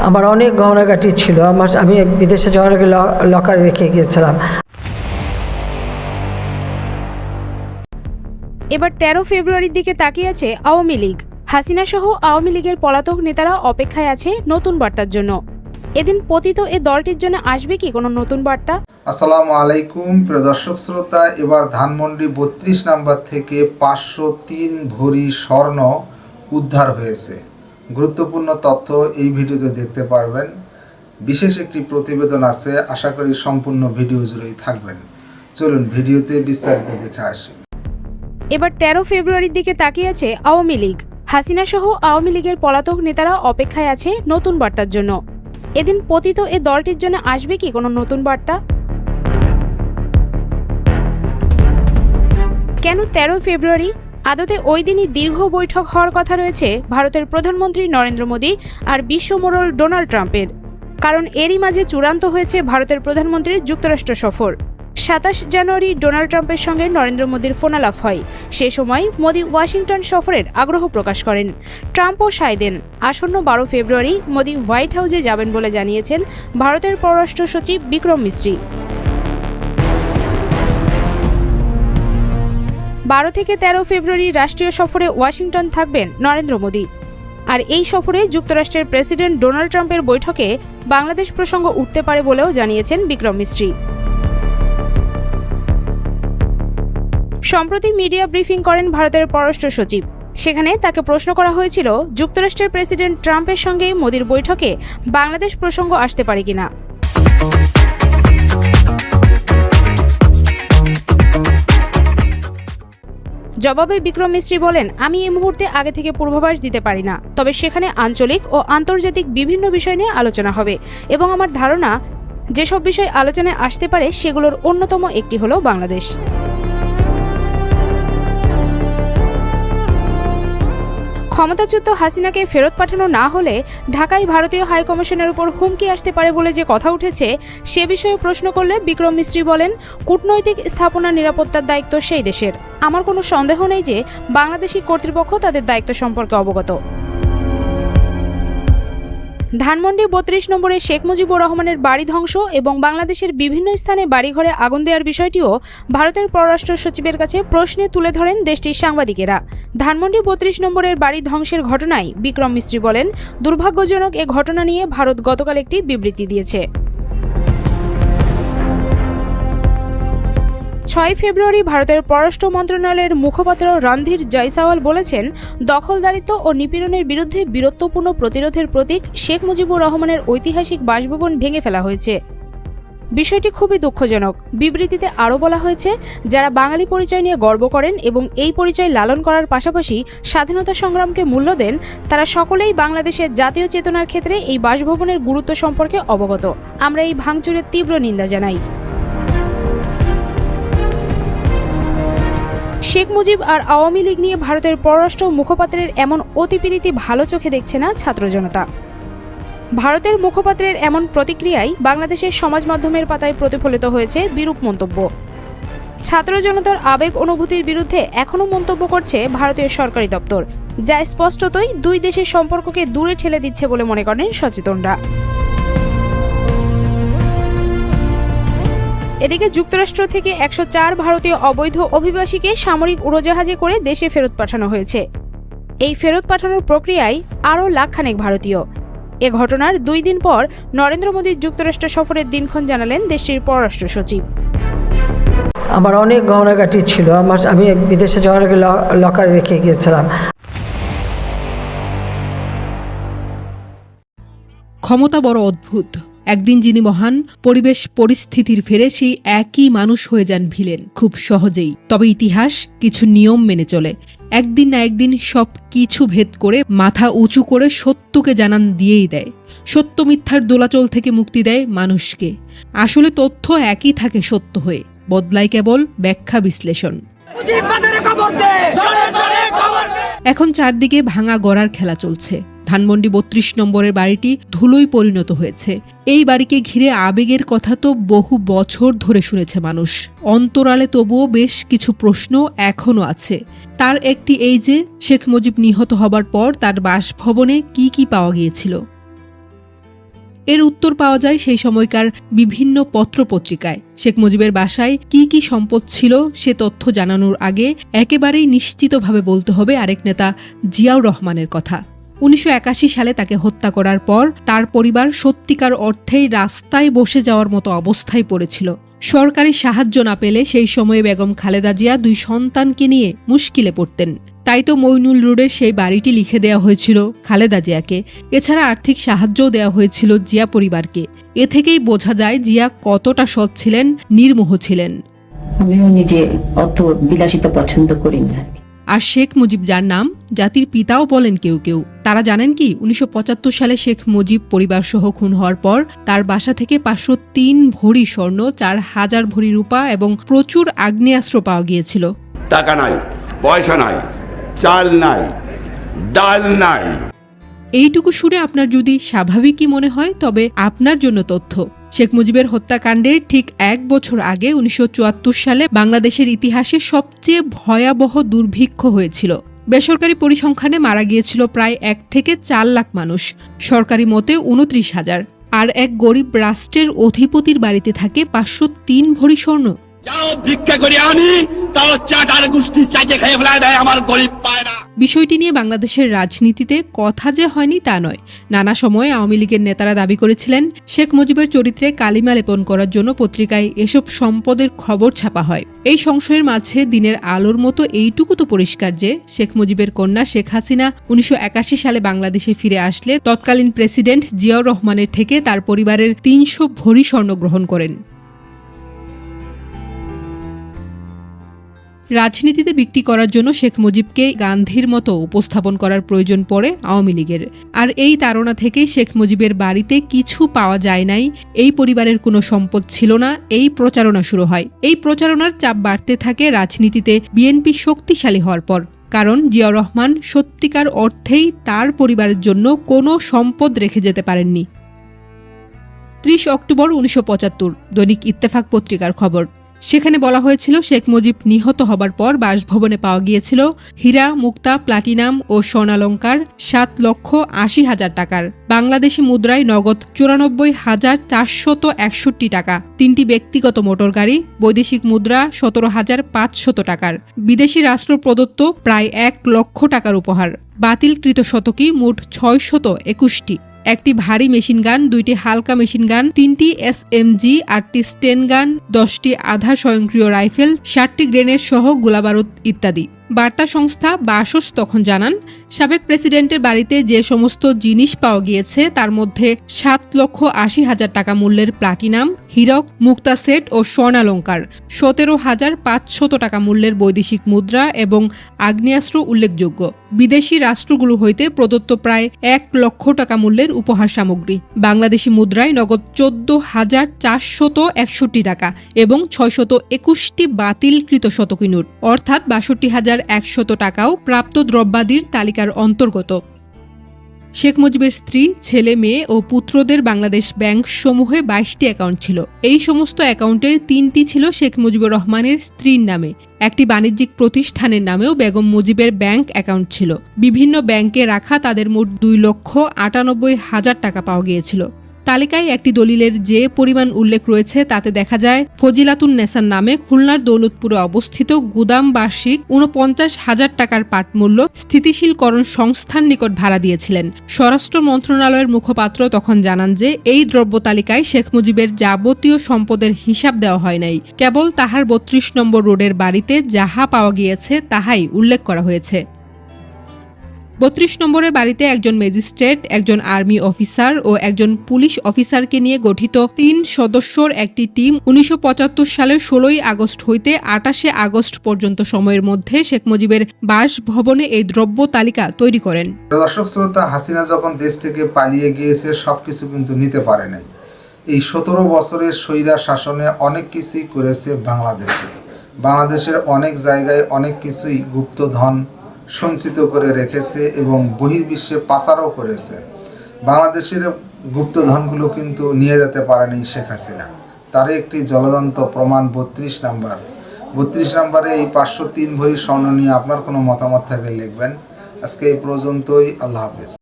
আমার অনেক গহনাগাটি ছিল। আমার আমি বিদেশে যাওয়ার আগে ল- লকারে রেখে গিয়েছিলাম। এবার তেরো ফেব্রুয়ারির দিকে তাকিয়ে আছে আওয়ামী লীগ। হাসিনা সহ আওয়ামী লীগের পলাতক নেতারা অপেক্ষায় আছে নতুন বার্তার জন্য। এদিন পতিত এ দলটির জন্য আসবে কি কোনো নতুন বার্তা? আসসালামু আলাইকুম প্রিয় দর্শক শ্রোতা এবার ধানমন্ডি বত্রিশ নাম্বার থেকে পাঁচশো তিন ভরি স্বর্ণ উদ্ধার হয়েছে। গুরুত্বপূর্ণ তথ্য এই ভিডিওতে দেখতে পারবেন। বিশেষ একটি প্রতিবেদন আছে, আশা করি সম্পূর্ণ ভিডিও জুড়েই থাকবেন। চলুন ভিডিওতে বিস্তারিত দেখে আসি। এবার তেরো ফেব্রুয়ারির দিকে তাকিয়ে আছে আওয়ামী লীগ। হাসিনা সহ আওয়ামী লীগের পলাতক নেতারা অপেক্ষায় আছে নতুন বার্তার জন্য। এদিন পতিত এ দলটির জন্য আসবে কি কোনো নতুন বার্তা? কেন তেরো ফেব্রুয়ারি? আদতে ওই দিনই দীর্ঘ বৈঠক হওয়ার কথা রয়েছে ভারতের প্রধানমন্ত্রী নরেন্দ্র মোদী আর বিশ্ব মোড়ল ডোনাল্ড ট্রাম্পের। কারণ এরই মাঝে চূড়ান্ত হয়েছে ভারতের প্রধানমন্ত্রীর যুক্তরাষ্ট্র সফর। সাতাশ জানুয়ারি ডোনাল্ড ট্রাম্পের সঙ্গে নরেন্দ্র মোদীর ফোনালাপ হয়। সে সময় মোদী ওয়াশিংটন সফরের আগ্রহ প্রকাশ করেন। ট্রাম্পও সায় দেন। আসন্ন বারো ফেব্রুয়ারি মোদী হোয়াইট হাউসে যাবেন বলে জানিয়েছেন ভারতের পররাষ্ট্র সচিব বিক্রম মিশ্রি বারো থেকে তেরো ফেব্রুয়ারি রাষ্ট্রীয় সফরে ওয়াশিংটন থাকবেন নরেন্দ্র মোদী। আর এই সফরে যুক্তরাষ্ট্রের প্রেসিডেন্ট ডোনাল্ড ট্রাম্পের বৈঠকে বাংলাদেশ প্রসঙ্গ উঠতে পারে বলেও জানিয়েছেন বিক্রম মিশ্রি সম্প্রতি মিডিয়া ব্রিফিং করেন ভারতের পররাষ্ট্র সচিব। সেখানে তাকে প্রশ্ন করা হয়েছিল, যুক্তরাষ্ট্রের প্রেসিডেন্ট ট্রাম্পের সঙ্গে মোদির বৈঠকে বাংলাদেশ প্রসঙ্গ আসতে পারে কিনা। জবাবে বিক্রম মিস্ত্রি বলেন, আমি এই মুহূর্তে আগে থেকে পূর্বাভাস দিতে পারি না, তবে সেখানে আঞ্চলিক ও আন্তর্জাতিক বিভিন্ন বিষয় নিয়ে আলোচনা হবে এবং আমার ধারণা, যেসব বিষয় আলোচনায় আসতে পারে সেগুলোর অন্যতম একটি হলো বাংলাদেশ। ক্ষমতাচ্যুত হাসিনাকে ফেরত পাঠানো না হলে ঢাকায় ভারতীয় হাইকমিশনের উপর হুমকি আসতে পারে বলে যে কথা উঠেছে, সে বিষয়ে প্রশ্ন করলে বিক্রম মিস্ত্রি বলেন, কূটনৈতিক স্থাপনা নিরাপত্তার দায়িত্ব সেই দেশের। আমার কোনো সন্দেহ নেই যে বাংলাদেশি কর্তৃপক্ষ তাদের দায়িত্ব সম্পর্কে অবগত। ধানমন্ডি বত্রিশ নম্বরে শেখ মুজিবুর রহমানের বাড়ি ধ্বংস এবং বাংলাদেশের বিভিন্ন স্থানে বাড়িঘরে আগুন দেওয়ার বিষয়টিও ভারতের পররাষ্ট্র সচিবের কাছে প্রশ্নে তুলে ধরেন দেশটির সাংবাদিকেরা। ধানমন্ডি বত্রিশ নম্বরের বাড়ি ধ্বংসের ঘটনায় বিক্রম মিস্ত্রি বলেন, দুর্ভাগ্যজনক এ ঘটনা নিয়ে ভারত গতকাল একটি বিবৃতি দিয়েছে। ছয় ফেব্রুয়ারি ভারতের পররাষ্ট্র মন্ত্রণালয়ের মুখপাত্র রণধীর জয়সাওয়াল বলেছেন, দখলদারিত্ব ও নিপীড়নের বিরুদ্ধে বীরত্বপূর্ণ প্রতিরোধের প্রতীক শেখ মুজিবুর রহমানের ঐতিহাসিক বাসভবন ভেঙে ফেলা হয়েছে। বিষয়টি খুবই দুঃখজনক। বিবৃতিতে আরও বলা হয়েছে, যারা বাঙালি পরিচয় নিয়ে গর্ব করেন এবং এই পরিচয় লালন করার পাশাপাশি স্বাধীনতা সংগ্রামকে মূল্য দেন, তারা সকলেই বাংলাদেশের জাতীয় চেতনার ক্ষেত্রে এই বাসভবনের গুরুত্ব সম্পর্কে অবগত। আমরা এই ভাঙচুরের তীব্র নিন্দা জানাই। শেখ মুজিব আর আওয়ামী লীগ নিয়ে ভারতের পররাষ্ট্র মুখপাত্রের এমন অতিপীড়িতি ভালো চোখে দেখছে না ছাত্র জনতা। ভারতের মুখপাত্রের এমন প্রতিক্রিয়ায় বাংলাদেশের সমাজ মাধ্যমের পাতায় প্রতিফলিত হয়েছে বিরূপ মন্তব্য। ছাত্র জনতার আবেগ অনুভূতির বিরুদ্ধে এখনও মন্তব্য করছে ভারতীয় সরকারি দপ্তর, যা স্পষ্টতই দুই দেশের সম্পর্ককে দূরে ঠেলে দিচ্ছে বলে মনে করেন সচেতনরা। এদিকে যুক্তরাষ্ট্র থেকে একশো চার ভারতীয় অবৈধ অভিবাসীকে সামরিক উড়োজাহাজে করে দেশে ফেরত পাঠানো হয়েছে। এই ফেরত পাঠানোর প্রক্রিয়ায় আরও লাখখানেক ভারতীয়। এ ঘটনার দুই দিন পর নরেন্দ্র মোদীর যুক্তরাষ্ট্র সফরের দিনক্ষণ জানালেন দেশটির পররাষ্ট্র সচিব। আমার অনেক গহনাগাটি ছিল আমার আমি বিদেশে যাওয়ার আগে ল- লকারে রেখে গিয়েছিলাম। ক্ষমতা বড় অদ্ভুত। একদিন যিনি মহান পরিবেশ পরিস্থিতির ফেরে সেই একই মানুষ হয়ে যান ভিলেন খুব সহজেই। তবে ইতিহাস কিছু নিয়ম মেনে চলে। একদিন না একদিন সব কিছু ভেদ করে মাথা উঁচু করে সত্যকে জানান দিয়েই দেয়। সত্য মিথ্যার দোলাচল থেকে মুক্তি দেয় মানুষকে। আসলে তথ্য একই থাকে সত্য হয়ে। বদলায় কেবল ব্যাখ্যা বিশ্লেষণ। এখন চারদিকে ভাঙা গড়ার খেলা চলছে। ধানমন্ডি বত্রিশ নম্বরের বাড়িটি ধুলোই পরিণত হয়েছে। এই বাড়িকে ঘিরে আবেগের কথা তো বহু বছর ধরে শুনেছে মানুষ। অন্তরালে তবুও বেশ কিছু প্রশ্ন এখনও আছে। তার একটি এই যে, শেখ মুজিব নিহত হবার পর তার বাসভবনে কি কি পাওয়া গিয়েছিল? এর উত্তর পাওয়া যায় সেই সময়কার বিভিন্ন পত্রপত্রিকায়। শেখ মুজিবের বাসায় কি কি সম্পদ ছিল সে তথ্য জানানোর আগে একেবারেই নিশ্চিতভাবে বলতে হবে আরেক নেতা জিয়াউর রহমানের কথা। উনিশশো একাশি সালে তাকে হত্যা করার পর তার পরিবার সত্যিকার অর্থেই রাস্তায় বসে যাওয়ার মতো অবস্থায় পড়েছিল। সরকারি সাহায্য না পেলে সেই সময়ে বেগম খালেদা জিয়া দুই সন্তানকে নিয়ে মুশকিলে পড়তেন। তাই তো মইনুল রোডের সেই বাড়িটি লিখে দেওয়া হয়েছিল খালেদা জিয়াকে। এছাড়া আর্থিক সাহায্যও দেওয়া হয়েছিল জিয়া পরিবারকে। এ থেকেই বোঝা যায় জিয়া কতটা সৎ ছিলেন নির্মোহ ছিলেন। আমিও নিজে অত বিলাসিতা পছন্দ করি না। আর শেখ মুজিব যার নাম জাতির পিতাও বলেন কেউ কেউ। তারা জানেন কি উনিশশো পঁচাত্তর সালে শেখ মুজিব পরিবার সহ খুন হওয়ার পর তার বাসা থেকে পাঁচশো তিন ভরি স্বর্ণ চার হাজার ভরি রূপা এবং প্রচুর আগ্নেয়াস্ত্র পাওয়া গিয়েছিল। টাকা নাই পয়সা নাই। চাল নাই, ডাল নাই। এইটুকু শুনে আপনার যদি স্বাভাবিকই মনে হয়, তবে আপনার জন্য তথ্য। শেখ মুজিবের হত্যাকাণ্ডের ঠিক এক বছর আগে উনিশশো চুয়াত্তর সালে বাংলাদেশের ইতিহাসে সবচেয়ে ভয়াবহ দুর্ভিক্ষ হয়েছিল। বেসরকারি পরিসংখ্যানে মারা গিয়েছিল প্রায় এক থেকে চার লাখ মানুষ। সরকারি মতে উনত্রিশ হাজার। আর এক গরিব রাষ্ট্রের অধিপতির বাড়িতে থাকে পাঁচশো তিন ভরি স্বর্ণ। বিষয়টি নিয়ে বাংলাদেশের রাজনীতিতে কথা যে হয়নি তা নয়। নানা সময়ে আওয়ামী লীগের নেতারা দাবি করেছিলেন, শেখ মুজিবের চরিত্রে কালিমা লেপন করার জন্য পত্রিকায় এসব সম্পদের খবর ছাপা হয়। এই সংশয়ের মাঝে দিনের আলোর মতো এইটুকু তো পরিষ্কার যে, শেখ মুজিবের কন্যা শেখ হাসিনা উনিশশো একাশি সালে বাংলাদেশে ফিরে আসলে তৎকালীন প্রেসিডেন্ট জিয়াউর রহমানের থেকে তার পরিবারের তিনশো ভরি স্বর্ণ গ্রহণ করেন। রাজনীতিতে বিক্রি করার জন্য শেখ মুজিবকে গান্ধীর মতো উপস্থাপন করার প্রয়োজন পড়ে আওয়ামী লীগের। আর এই তাড়না থেকেই শেখ মুজিবের বাড়িতে কিছু পাওয়া যায় নাই, এই পরিবারের কোনো সম্পদ ছিল না, এই প্রচারণা শুরু হয়। এই প্রচারণার চাপ বাড়তে থাকে রাজনীতিতে বিএনপি শক্তিশালী হওয়ার পর। কারণ জিয়াউর রহমান সত্যিকার অর্থেই তার পরিবারের জন্য কোনো সম্পদ রেখে যেতে পারেননি। ত্রিশ অক্টোবর উনিশশো পঁচাত্তর, দৈনিক ইত্তেফাক পত্রিকার খবর। সেখানে বলা হয়েছিল, শেখ মুজিব নিহত হবার পর বাসভবনে পাওয়া গিয়েছিল হীরা, মুক্তা, প্লাটিনাম ও স্বর্ণালঙ্কার সাত লক্ষ আশি হাজার টাকার। বাংলাদেশি মুদ্রায় নগদ চুরানব্বই হাজার চারশত একষট্টি টাকা। তিনটি ব্যক্তিগত মোটর গাড়ি, বৈদেশিক মুদ্রা সতেরো হাজার পাঁচশত টাকার। বিদেশি রাষ্ট্র প্রদত্ত প্রায় এক লক্ষ টাকার উপহার। বাতিলকৃত শতকী মোট ছয়শত একুশটি। একটি ভারী মেশিন গান, দুইটি হালকা মেশিন গান, তিনটি এস এম জি আটটি স্টেন গান, দশটি আধা স্বয়ংক্রিয় রাইফেল ষাটটি গ্রেনেড সহ গোলাবারুদ ইত্যাদি। বার্তা সংস্থা বাসস তখন জানান, সাবেক প্রেসিডেন্টের বাড়িতে যে সমস্ত জিনিস পাওয়া গিয়েছে, তার মধ্যে সাত লক্ষ আশি হাজার টাকা মূল্যের প্লাটিনাম, হীরক, মুক্তা সেট ও স্বর্ণালঙ্কার, সতেরো হাজার পাঁচশত টাকা মূল্যের বৈদেশিক মুদ্রা এবং আগ্নেয়াস্ত্র উল্লেখযোগ্য। বিদেশি রাষ্ট্রগুলো হইতে প্রদত্ত প্রায় এক লক্ষ টাকা মূল্যের উপহার সামগ্রী। বাংলাদেশি মুদ্রায় নগদ চোদ্দ হাজার চারশত একষট্টি টাকা এবং ছয়শত একুশটি বাতিলকৃত শতকী নোট, অর্থাৎ বাষট্টি হাজার একশত টাকাও প্রাপ্ত দ্রব্যাদির তালিকার অন্তর্গত। শেখ মুজিবের স্ত্রী, ছেলে, মেয়ে ও পুত্রদের বাংলাদেশ ব্যাংক সমূহে বাইশটি অ্যাকাউন্ট ছিল। এই সমস্ত অ্যাকাউন্টের তিনটি ছিল শেখ মুজিবুর রহমানের স্ত্রীর নামে। একটি বাণিজ্যিক প্রতিষ্ঠানের নামেও বেগম মুজিবের ব্যাংক অ্যাকাউন্ট ছিল। বিভিন্ন ব্যাংকে রাখা তাদের মোট দুই লক্ষ আটানব্বই হাজার টাকা পাওয়া গিয়েছিল। তালিকায় একটি দলিলের যে পরিমাণ উল্লেখ রয়েছে তাতে দেখা যায়, ফজিলাতুন নেসার নামে খুলনার দৌলতপুরে অবস্থিত গুদাম বার্ষিক উনপঞ্চাশ হাজার টাকার পাটমূল্য স্থিতিশীলকরণ সংস্থার নিকট ভাড়া দিয়েছিলেন। স্বরাষ্ট্র মন্ত্রণালয়ের মুখপাত্র তখন জানান যে, এই দ্রব্য তালিকায় শেখ মুজিবের যাবতীয় সম্পদের হিসাব দেওয়া হয় নাই। কেবল তাহার বত্রিশ নম্বর রোডের বাড়িতে যাহা পাওয়া গিয়েছে, তাহাই উল্লেখ করা হয়েছে। বত্রিশ নম্বরের বাড়িতে একজন ম্যাজিস্ট্রেট, একজন আর্মি অফিসার ও একজন পুলিশ অফিসারকে নিয়ে গঠিত তিন সদস্যর একটি টিম উনিশশো পঁচাত্তর সালের ষোলোই আগস্ট হইতে আটাশে আগস্ট পর্যন্ত সময়ের মধ্যে শেখ মুজিবের বাসভবনে এই দ্রব্য তালিকা তৈরি করেন। দর্শক, শ্রোতা, হাসিনা যখন দেশ থেকে পালিয়ে গিয়েছে, সবকিছু কিন্তু নিতে পারে নাই। এই সতেরো বছরের স্বৈরা শাসনে অনেক কিছুই করেছে বাংলাদেশে। বাংলাদেশের অনেক জায়গায় অনেক কিছুই গুপ্তধন সঞ্চিত করে রেখেছে এবং বহির্বিশ্বে পাচারও করেছে। বাংলাদেশের গুপ্তধনগুলো কিন্তু নিয়ে যেতে পারেনি শেখ হাসিনা। তার একটি জলদন্ত প্রমাণ বত্রিশ নাম্বার। বত্রিশ নাম্বারে এই পাঁচশো তিন ভরি স্বর্ণ নিয়ে আপনার কোনো মতামত থাকলে লিখবেন। আজকে এই পর্যন্তই, আল্লাহ হাফেজ।